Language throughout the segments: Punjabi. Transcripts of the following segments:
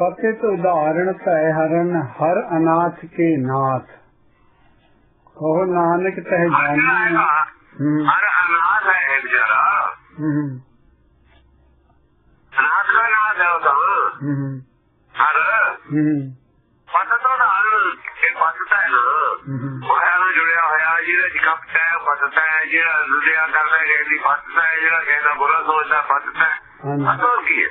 ਪਤਿਤ ਉਦਾਹਰਣ ਭੈ ਹਰਨ ਹਰ ਅਨਾਥ ਕੇ ਨਾਥ। ਕਹੋ ਨਾਨਕ ਤਹਿ ਜਿਹੜਾ ਜਾਣੀ। ਹਰ ਅਨਾਥ ਹੈ ਹੂੰ। ਅਨਾਥ ਦਾ ਨਾਥ ਹੈ ਉਹ ਤਾਂ ਹੂੰ। ਹਰ। ਹੂੰ। ਪਤ ਤੋਂ ਹਰ ਇਹ ਪਤ ਹੈ ਨਾ ਹੂੰ। ਮਾਇਆ ਨਾਲ ਜੁੜਿਆ ਹੋਇਆ ਜਿਹਦੇ ਚ ਕਪਟ ਹੈ ਪਤ ਹੈ ਜਿਹੜਾ ਲੁੱਟਿਆ ਕਰਦਾ ਹੈ ਦੀ ਪਤ ਹੈ ਜਿਹੜਾ ਕਹਿੰਦਾ ਬੁਰਾ ਸੋਚਦਾ ਪਤ ਹੈ ਪਤੋਂ ਕੀ ਹੈ।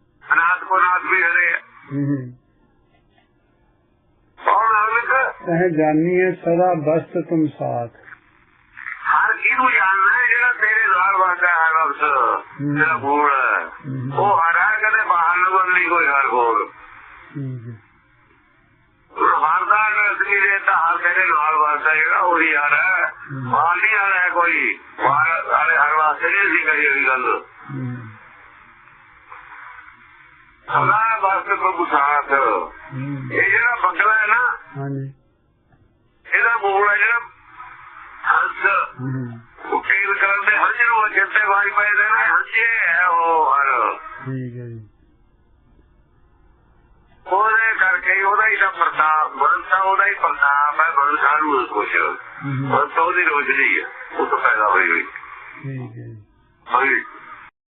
ਕੌਣ ਨਾਨਕ। ਤਹਿ ਜਾਨੀਏ ਸਦਾ ਬਸਤ ਤੁਮ ਸਾਥ। ਹਰ ਕਿਹਨੂੰ ਜਾਣਦਾ ਹੈ ਜਿਹੜਾ ਤੇਰੇ ਨਾਲ ਵਸਦਾ ਹੈ ਜਿਹੜਾ ਬੋਲ ਹੈ। ਉਹ ਹਰਾ ਕਦੇ ਬਾਹਰ ਨੂੰ ਬੰਦੀ ਕੋਈ ਹਰ ਬੋਲ। ਠੀਕ ਹੈ ਹਰ ਦਾ ਤਾਂ ਹਰ ਤੇਰੇ ਨਾਲ ਵਸਦਾ ਜਿਹੜਾ ਉਹੀ ਹਰ ਹੈ। ਬਾਹਰ ਨਹੀਂ ਆ ਰਿਹਾ ਕੋਈ। ਬਾਹਰ ਵਾਲੇ ਹਰ ਵਾਸਤੇ ਨਹੀਂ ਸੀ ਕਰੀ ਹੋਈ ਗੱਲ। ਹੂੰ। ਸਦਾ ਵਾਸਤੇ ਪ੍ਰਭੂ ਸਾਥ ਇਹ ਜਿਹੜਾ ਬੰਗਲਾ ਹੈ ਨਾ ਹਾਂਜੀ। ਇਹਦਾ ਮੂਲ ਹੈ ਜਿਹੜਾ ਹੰਸ। ਉਹ ਕੀਲ ਕਰਦੇ ਹੰਸ ਨੂੰ ਜਿੱਤੇ ਵਾਈ ਪਏ ਦੇ ਨੇ। ਹੰਸੇ ਹੈ ਉਹ ਹਰ। ਠੀਕ ਹੈ ਜੀ। ਉਹਦੇ ਕਰਕੇ ਉਹਦਾ ਹੀ ਤਾਂ ਪ੍ਰਤਾਪ ਬੰਸਾ ਉਹਦਾ ਹੀ ਪ੍ਰਤਾਪ ਹੈ ਬੰਸਾ ਨੂੰ ਕੁਛ। ਹੂੰ। ਬੰਸਾ ਉਹਦੀ ਰੋਸ਼ਨੀ ਹੈ ਉਹ ਤੋਂ ਪੈਦਾ ਹੋਈ ਹੋਈ। ਠੀਕ ਹੈ ਜੀ।